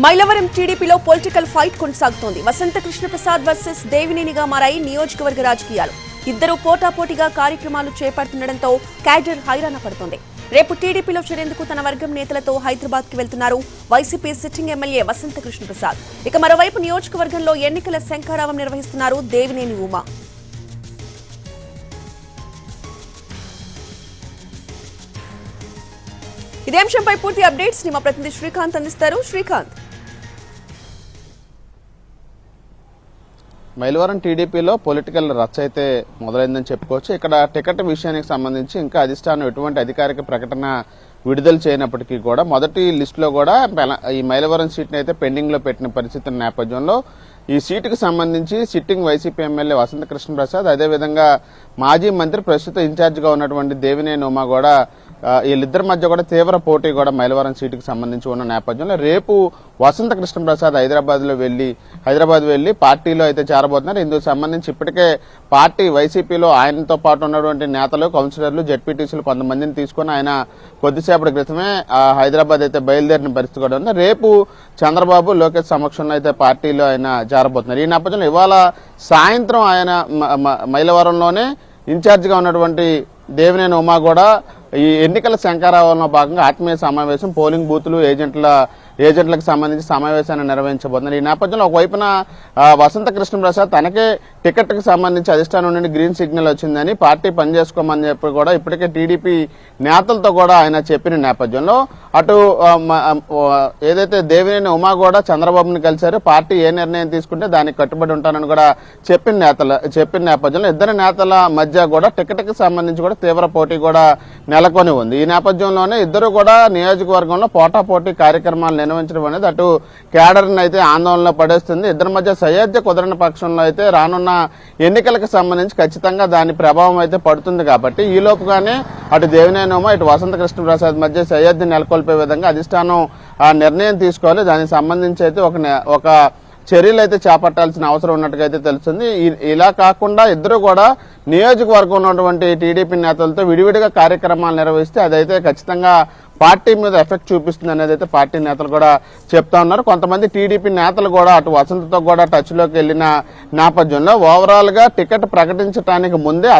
మైలవరం టీడీపీలో political fight కొనసాగుతోంది. వసంత Krishnaprasad versus దేవినేనిగా మారాయి నియోజకవర్గ రాజకీయాలు. ఇద్దరు పోటాపోటీగా కార్యక్రమాలు చేపడుతుండటంతో క్యాడర్ హైరాణ పడుతోంది. రేపు టీడీపీలో చేరేందుకు తన వర్గం నేతలతో హైదరాబాద్కి వెళ్తున్నారు వైసీపీ సిట్టింగ్ ఎమ్మెల్యే వసంత కృష్ణప్రసాద్. ఇక మరోవైపు నియోజకవర్గంలో ఎన్నికల శంఖారావం నిర్వహిస్తున్నారు దేవినేని ఉమా. ఇదే అంశంపై పూర్తి అప్డేట్స్ని మా ప్రతినిధి శ్రీకాంత్ అందిస్తారు. శ్రీకాంత్. మైలవరం టీడీపీలో పొలిటికల్ రచ్చ అయితే మొదలైందని చెప్పుకోవచ్చు. ఇక్కడ టికెట్ విషయానికి సంబంధించి ఇంకా అధిష్టానం ఎటువంటి అధికారిక ప్రకటన విడుదల చేయనప్పటికీ కూడా మొదటి లిస్టులో కూడా ఈ మైలవరం సీట్ని అయితే పెండింగ్లో పెట్టిన పరిస్థితి నేపథ్యంలో ఈ సీటుకు సంబంధించి సిట్టింగ్ వైసీపీ ఎమ్మెల్యే వసంత కృష్ణప్రసాద్ అదేవిధంగా మాజీ మంత్రి ప్రస్తుత ఇన్ఛార్జిగా ఉన్నటువంటి దేవినేని ఉమా కూడా వీళ్ళిద్దరి మధ్య కూడా తీవ్ర పోటీ కూడా మైలవరం సీటుకు సంబంధించి ఉన్న నేపథ్యంలో రేపు వసంత కృష్ణప్రసాద్ హైదరాబాద్లో వెళ్ళి హైదరాబాద్ వెళ్ళి పార్టీలో అయితే చేరబోతున్నారు. ఇందుకు సంబంధించి ఇప్పటికే పార్టీ వైసీపీలో ఆయనతో పాటు ఉన్నటువంటి నేతలు కౌన్సిలర్లు జెడ్పీటీసీలు కొంతమందిని తీసుకొని ఆయన కొద్దిసేపటి క్రితమే హైదరాబాద్ అయితే బయలుదేరిన పరిస్థితి కూడా ఉంది. రేపు చంద్రబాబు లోకేష్ సమక్షంలో అయితే పార్టీలో ఆయన చేరబోతున్నారు ఈ నేపథ్యంలో ఇవాళ సాయంత్రం ఆయన మైలవరంలోనే ఇన్ఛార్జిగా ఉన్నటువంటి దేవినేని ఉమా కూడా ఈ ఎన్నికల శంకారావంలో భాగంగా ఆత్మీయ సమావేశం పోలింగ్ బూతులు ఏజెంట్ల ఏజెంట్లకు సంబంధించి సమావేశాన్ని నిర్వహించబోతున్నారు. ఈ నేపథ్యంలో ఒకవైపున ఆ, వసంత కృష్ణప్రసాద్ తనకే టికెట్కి సంబంధించి అధిష్టానం నుండి గ్రీన్ సిగ్నల్ వచ్చిందని పార్టీ పనిచేసుకోమని చెప్పి కూడా ఇప్పటికే టీడీపీ నేతలతో కూడా ఆయన చెప్పిన నేపథ్యంలో అటు ఏదైతే దేవినేని ఉమా కూడా చంద్రబాబుని కలిశారు పార్టీ ఏ నిర్ణయం తీసుకుంటే దానికి కట్టుబడి ఉంటానని కూడా చెప్పిన నేతల చెప్పిన నేపథ్యంలో ఇద్దరు నేతల మధ్య కూడా టికెట్కి సంబంధించి కూడా తీవ్ర పోటీ కూడా నెలకొని ఉంది. ఈ నేపథ్యంలోనే ఇద్దరు కూడా నియోజకవర్గంలో పోటాపోటీ కార్యక్రమాలు నిర్వహించడం అనేది అటు కేడర్ని అయితే ఆందోళనలో పడేస్తుంది. ఇద్దరి మధ్య సయోధ్య కుదరని పక్షంలో అయితే రానున్న ఎన్నికలకు సంబంధించి ఖచ్చితంగా దాని ప్రభావం అయితే పడుతుంది కాబట్టి ఈ లోపుగానే అటు దేవినేనోమో ఇటు వసంత కృష్ణప్రసాద్ మధ్య సయోధ్య నెలకొల్పే విధంగా అధిష్టానం ఆ నిర్ణయం తీసుకోవాలి. దానికి సంబంధించి అయితే ఒక ఒక చర్యలు అయితే చేపట్టాల్సిన అవసరం ఉన్నట్టుగా అయితే తెలుస్తుంది. ఇలా కాకుండా ఇద్దరు కూడా నియోజకవర్గం ఉన్నటువంటి టీడీపీ నేతలతో విడివిడిగా కార్యక్రమాలు నిర్వహిస్తే అదైతే ఖచ్చితంగా పార్టీ మీద ఎఫెక్ట్ చూపిస్తుంది అనేది అయితే పార్టీ నేతలు కూడా చెప్తా ఉన్నారు. కొంతమంది టీడీపీ నేతలు కూడా అటు వసంతతో కూడా టచ్లోకి వెళ్ళిన నేపథ్యంలో ఓవరాల్గా టికెట్ ప్రకటించడానికి ముందే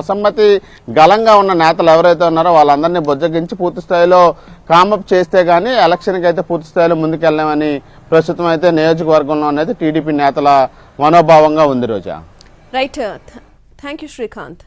అసమ్మతి గలంగా ఉన్న నేతలు ఎవరైతే ఉన్నారో వాళ్ళందరినీ బుజ్జగించి పూర్తి స్థాయిలో కామప్ చేస్తే కానీ ఎలక్షన్కి అయితే పూర్తి స్థాయిలో ముందుకెళ్ళామని ప్రస్తుతం అయితే నియోజకవర్గంలో అనేది టీడీపీ నేతల మనోభావంగా ఉంది Roja. Right thank you Srikanth